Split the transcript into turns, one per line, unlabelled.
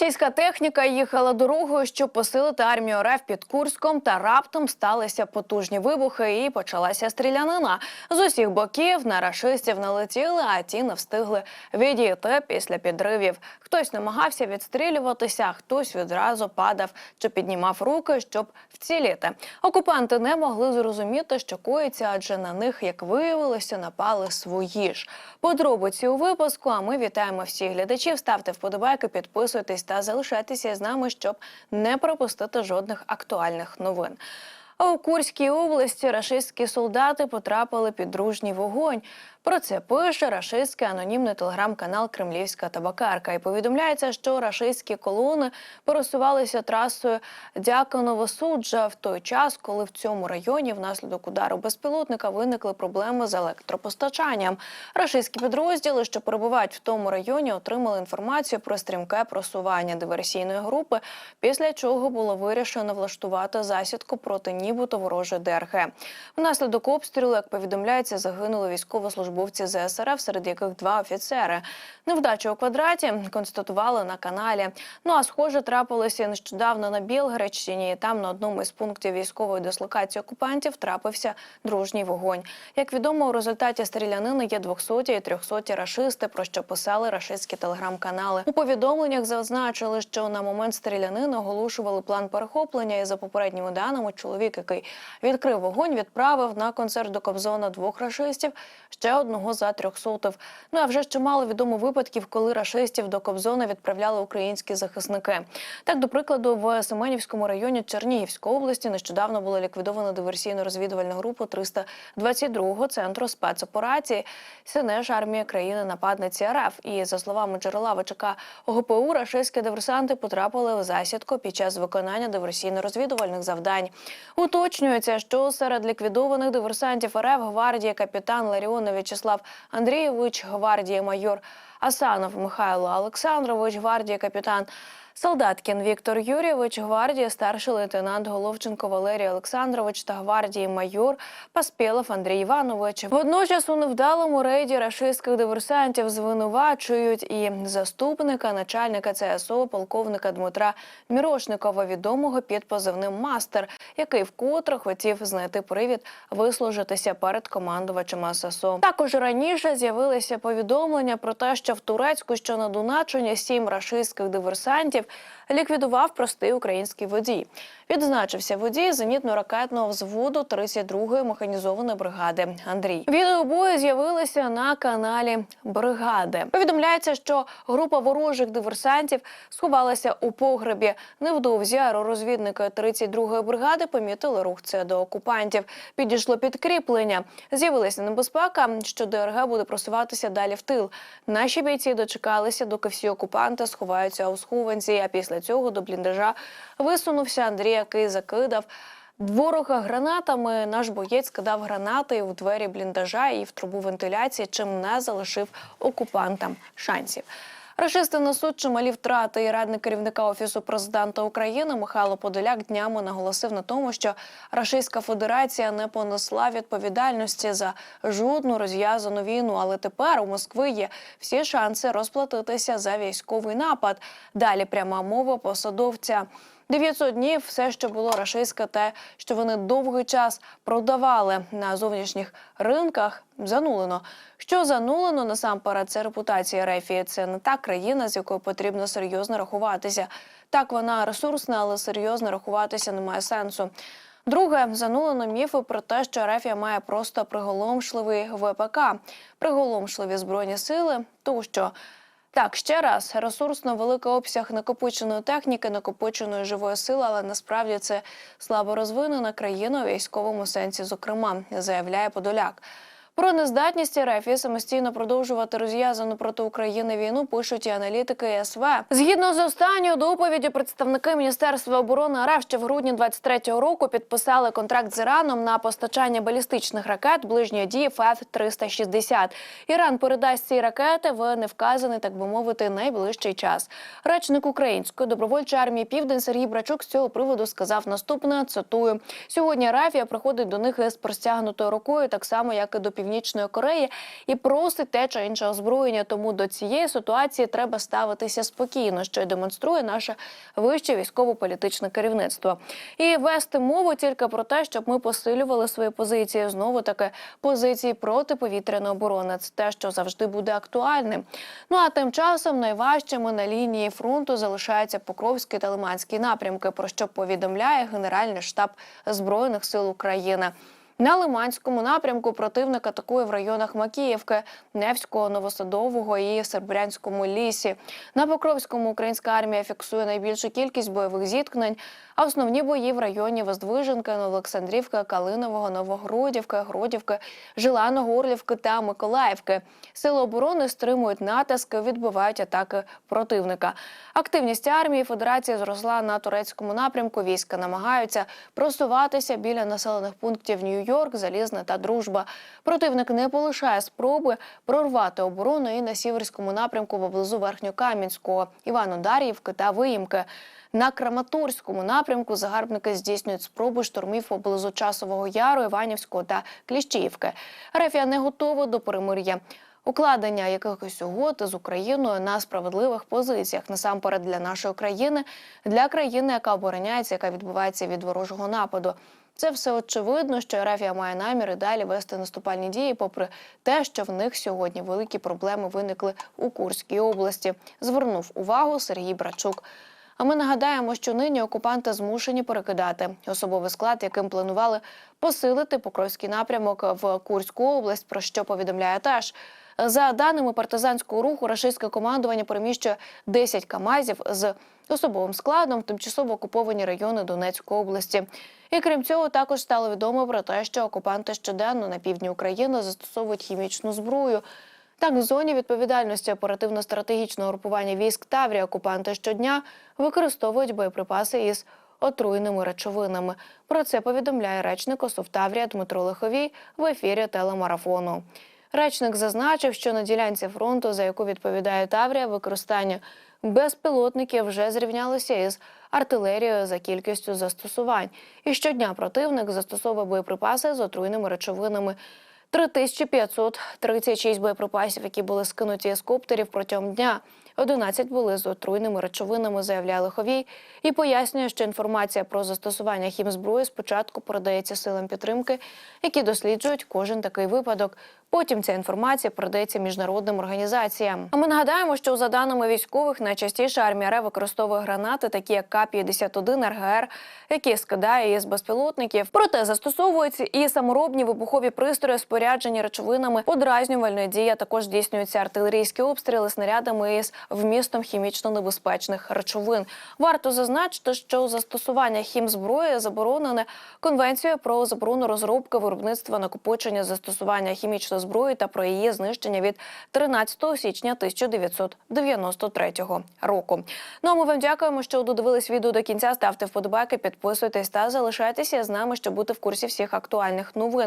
Російська техніка їхала дорогою, щоб посилити армію РФ під Курском, та раптом сталися потужні вибухи і почалася стрілянина. З усіх боків на рашистів налетіли, а ті не встигли відійти після підривів. Хтось намагався відстрілюватися, хтось відразу падав чи піднімав руки, щоб вціліти. Окупанти не могли зрозуміти, що коїться, адже на них, як виявилося, напали свої ж. Подробиці у випуску. А ми вітаємо всіх глядачів. Ставте вподобайки, підписуйтесь та залишайтеся з нами, щоб не пропустити жодних актуальних новин. А у Курській області рашистські солдати потрапили під дружній вогонь. Про це пише рашистський анонімний телеграм-канал Кремлівська табакарка. І повідомляється, що рашистські колони пересувалися трасою Дяконово-Суджа в той час, коли в цьому районі внаслідок удару безпілотника виникли проблеми з електропостачанням. Рашистські підрозділи, що перебувають в тому районі, отримали інформацію про стрімке просування диверсійної групи, після чого було вирішено влаштувати засідку проти нібито ворожої ДРГ. Внаслідок обстрілу, як повідомляється, загинули військовослужбовці ЗСРФ, серед яких два офіцери. Невдачу у квадраті констатували на каналі. Ну а схоже, трапилося нещодавно на Білградщині. Там на одному із пунктів військової дислокації окупантів трапився дружній вогонь. Як відомо, у результаті стрілянини є 200 і 300 рашисти, про що писали рашистські телеграм-канали. У повідомленнях зазначили, що на момент стрілянини оголошували план перехоплення. І за попередніми даними, чоловік, який відкрив вогонь, відправив на концерт до Кобзона двох рашистів, ще одного за трьохсотив. Ну а вже ж чимало відомо випадків, коли рашистів до Кобзона відправляли українські захисники. Так, до прикладу, в Семенівському районі Чернігівської області нещодавно було ліквідовано диверсійно-розвідувальну групу 322-го центру спецоперації. Синеж армія країни нападниці РФ. І за словами джерела ВЧК ОГПУ, рашистські диверсанти потрапили в засідку під час виконання диверсійно-розвідувальних завдань. Уточнюється, що серед ліквідованих диверсантів РФ гвардії капітан Ларіона В'ячеслав Андрійович, гвардії майор Асанов Михайло Олександрович, гвардії капітан Солдаткін Віктор Юрійович, гвардії старший лейтенант Головченко Валерій Олександрович та гвардії майор Паспєлов Андрій Іванович. Водночас у невдалому рейді рашистських диверсантів звинувачують і заступника начальника ЦСО полковника Дмитра Мірошникова, відомого під позивним Мастер, який вкотре хотів знайти привід вислужитися перед командувачем ССО. Також раніше з'явилися повідомлення про те, що в Турецьку, що на Дуначчині, сім рашистських диверсантів ліквідував простий український водій. Відзначився водій зенітно-ракетного взводу 32-ї механізованої бригади Андрій. Відео бою з'явилися на каналі Бригади. Повідомляється, що група ворожих диверсантів сховалася у погребі. Невдовзі аеророзвідники 32-ї бригади помітили рух це до окупантів. Підійшло підкріплення. З'явилася небезпека, що ДРГ буде просуватися далі в тил. Наші бійці дочекалися, доки всі окупанти сховаються у схованці. А після цього до бліндажа висунувся Андрій, який закидав. Ворога гранатами наш боєць кидав гранати у двері бліндажа і в трубу вентиляції, чим не залишив окупантам шансів. Рашисти несуть чималі втрати. І радник керівника офісу президента України Михайло Подоляк днями наголосив на тому, що Рашистська Федерація не понесла відповідальності за жодну розв'язану війну. Але тепер у Москви є всі шанси розплатитися за військовий напад. Далі пряма мова посадовця. 900 днів все, що було рашистське, те, що вони довгий час продавали на зовнішніх ринках, занулено. Що занулено насамперед, це репутація Рефії. Це не та країна, з якою потрібно серйозно рахуватися. Так вона ресурсна, але серйозно рахуватися немає сенсу. Друге, занулено міфи про те, що Рефія має просто приголомшливий ВПК, приголомшливі збройні сили, тощо. Так, ще раз, ресурсно великий обсяг накопиченої техніки, накопиченої живої сили, але насправді це слабо розвинена країна у військовому сенсі, зокрема, заявляє Подоляк. Про нездатність РФ самостійно продовжувати розв'язану проти України війну пишуть і аналітики СВ. Згідно з останньою доповіддю, представники Міністерства оборони РФ ще в грудні 23-го року підписали контракт з Іраном на постачання балістичних ракет ближньої дії ФЕФ-360. Іран передасть ці ракети в невказаний, так би мовити, найближчий час. Речник української добровольчої армії Південь Сергій Брачук з цього приводу сказав наступне: цитую: сьогодні Рафія приходить до них із простягнутою рукою, так само як і до північної Північної Кореї і просить те чи інше озброєння. Тому до цієї ситуації треба ставитися спокійно, що й демонструє наше вище військово-політичне керівництво. І вести мову тільки про те, щоб ми посилювали свої позиції. Знову таки позиції протиповітряної оборони. Це те, що завжди буде актуальним. Ну а тим часом найважчими на лінії фронту залишаються Покровський та Лиманський напрямки, про що повідомляє Генеральний штаб збройних сил України. На Лиманському напрямку противник атакує в районах Макіївки, Невського, Новосадового і Сербрянському лісі. На Покровському українська армія фіксує найбільшу кількість бойових зіткнень, а основні бої в районі Воздвиженки, Олександрівки, Калинового, Новогродівки, Гродівки, Жилано-Горлівки та Миколаївки. Сили оборони стримують натиски, відбивають атаки противника. Активність армії Федерації зросла на турецькому напрямку. Війська намагаються просуватися біля населених пунктів Нью-Йорк, Залізна та Дружба. Противник не полишає спроби прорвати оборону і на сіверському напрямку поблизу Верхньокам'янського, Івано-Дар'ївки та Виїмки. На Краматорському напрямку загарбники здійснюють спроби штурмів поблизу Часового Яру, Іванівського та Кліщіївки. Рефія не готова до перемир'я. Укладення якихось угод з Україною на справедливих позиціях насамперед для нашої країни, для країни, яка обороняється, яка відбувається від ворожого нападу. Це все очевидно, що Рафія має намір і далі вести наступальні дії, попри те, що в них сьогодні великі проблеми виникли у Курській області. Звернув увагу Сергій Брачук. А ми нагадаємо, що нині окупанти змушені перекидати особовий склад, яким планували посилити Покровський напрямок в Курську область, про що повідомляє теж. За даними партизанського руху, рашистське командування переміщує 10 камазів з особовим складом в тимчасово окуповані райони Донецької області. І крім цього, також стало відомо про те, що окупанти щоденно на півдні України застосовують хімічну зброю. Так, в зоні відповідальності оперативно-стратегічного групування військ Таврія окупанти щодня використовують боєприпаси із отруйними речовинами. Про це повідомляє речник ОСУВ Таврія Дмитро Лиховій в ефірі телемарафону. Речник зазначив, що на ділянці фронту, за яку відповідає Таврія, використання безпілотників вже зрівнялося із артилерією за кількістю застосувань. І щодня противник застосовує боєприпаси з отруйними речовинами. 3536 боєприпасів, які були скинуті з коптерів протягом дня. 11 були з отруйними речовинами, заявляє Лиховій, і пояснює, що інформація про застосування хімзброї спочатку передається силам підтримки, які досліджують кожен такий випадок. Потім ця інформація передається міжнародним організаціям. А ми нагадаємо, що за даними військових, найчастіше армія РФ використовує гранати, такі як К-51 РГР, які скидає із безпілотників. Проте застосовуються і саморобні вибухові пристрої, споряджені речовинами подразнювальної дії. Також здійснюються артилерійські обстріли снарядами із вмістом хімічно небезпечних речовин. Варто зазначити, що застосування хімзброї заборонене конвенцією про заборону розробки виробництва накопичення застосування хімічної зброї та про її знищення від 13 січня 1993 року. Ну а ми вам дякуємо, що додивились відео до кінця. Ставте вподобайки, підписуйтесь та залишайтеся з нами, щоб бути в курсі всіх актуальних новин.